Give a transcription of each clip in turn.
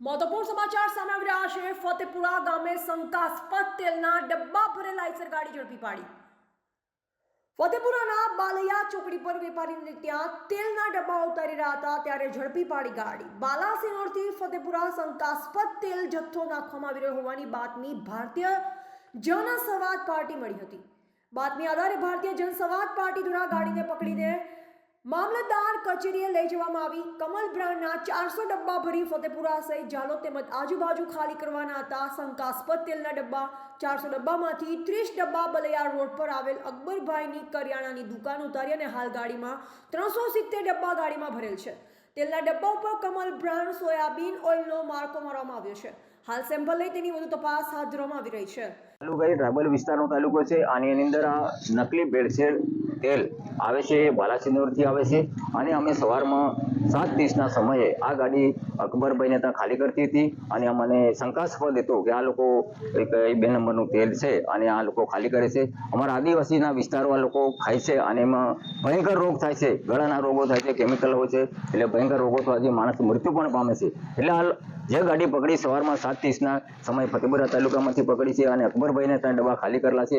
મહત્વપૂર્ણ સમાચાર સામે આવી રહ્યા છે. ફતેપુરા ગામે શંકાસ્પદ તેલના ડબ્બા ભરેલા આઈસર ગાડી ઝડપી પાડી. ફતેપુરાના બાલૈયા ચોકડી પર વેપારીને ત્યાં તેલના ડબ્બા ઉતારી રહ્યા હતા ત્યારે ઝડપી પાડી ગાડી. બાલાસિનોરથી ફતેપુરા શંકાસ્પદ તેલ જથ્થો નાખવામાં આવી રહ્યો હોવાની બાતમી ભારતીય જનસંવાદ પાર્ટી મળી હતી. બાતમી આધારે ભારતીય જનસંવાદ પાર્ટી દ્વારા ગાડીને પકડીને મામલતદાર કચેરીએ લઈ જવામાં આવી. કમલ બ્રાન્ડના ચારસો ડબ્બા ભરી ફતેપુરા સહિત જાલોદ તેમજ આજુબાજુ ખાલી કરવાના હતા. શંકાસ્પદ તેલના ડબ્બા. ચારસો ડબ્બામાંથી ત્રીસ ડબ્બા બલૈયા રોડ પર આવેલ અકબરભાઈની કરિયાણાની દુકાન ઉતારી અને હાલ ગાડીમાં ત્રણસો સિત્તેર ડબ્બા ગાડીમાં ભરેલ છે. તેલના ડબ્બા ઉપર કમલ બ્રાન્ડ સોયાબીન, ઓઇલનો માર્કો મારવામાં આવ્યો છે. હાલ સેમ્પલ લઈ તેની વધુ તપાસ હાથ ધરવામાં આવી રહી છે. તાલુકા એ ટ્રાયબલ વિસ્તારનો તાલુકો છે. આની અંદર આ નકલી ભેળસેળ તેલ આવે છે બાલાસિનોરથી આવે છે. અને અમે સવારમાં સાત ત્રીસના સમયે આ ગાડી અકબરભાઈને ત્યાં ખાલી કરતી હતી અને અમને શંકાસ્પદ હતો કે આ લોકો એક બે નંબરનું તેલ છે અને આ લોકો ખાલી કરે છે. અમારા આદિવાસીના વિસ્તારમાં લોકો ખાય છે અને એમાં ભયંકર રોગ થાય છે. ગળાના રોગો થાય છે કેમિકલ હોય છે, એટલે ભયંકર રોગો થવાથી માણસ મૃત્યુ પણ પામે છે. એટલે જે ગાડી પકડી સવારમાં સાત ત્રીસના સમય ફતેપુરા તાલુકામાંથી પકડી છે અને અકબરભાઈને ત્યાં ડબ્બા ખાલી કરેલા છે.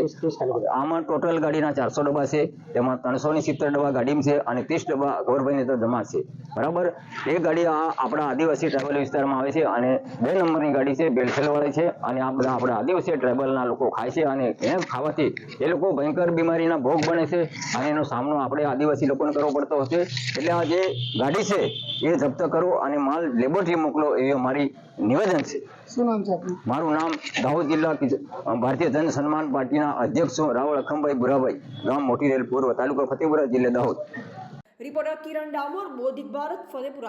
આમાં ટોટલ ગાડીના ચારસો ડબ્બા છે તેમાં ત્રણસો ની સિત્તેર ડબ્બા ગાડીમાં છે અને ત્રીસ ડબ્બા અકબરભાઈને તો જમા છે. બરાબર? એ ગાડી આ આપણા આદિવાસી ટ્રાઇબલ વિસ્તારમાં આવે છે અને બે નંબરની ગાડી છે બેલસેલવાળી છે અને આ બધા આપણા આદિવાસી ટ્રાઇબલના લોકો ખાય છે અને એને ખાવાથી? એ લોકો ભયંકર બીમારીના ભોગ બને છે અને એનો સામનો આપણે આદિવાસી લોકોને કરવો પડતો હશે. એટલે આ જે ગાડી છે એ જપ્ત કરો અને માલ લેબોરેટરી મોકલો એવી અમારી નિવેદન છે. શું નામ છે મારું નામ દાહોદ જિલ્લા ભારતીય જન સન્માન પાર્ટીના અધ્યક્ષ રાવળ અખમભાઈ બુરાભાઈ ગામ મોટી રેલ પૂર્વ તાલુકો ફતેપુરા જિલ્લા દાહોદ. રિપોર્ટર કિરણ ડામોર બોધિક ભારત ફતેપુરા.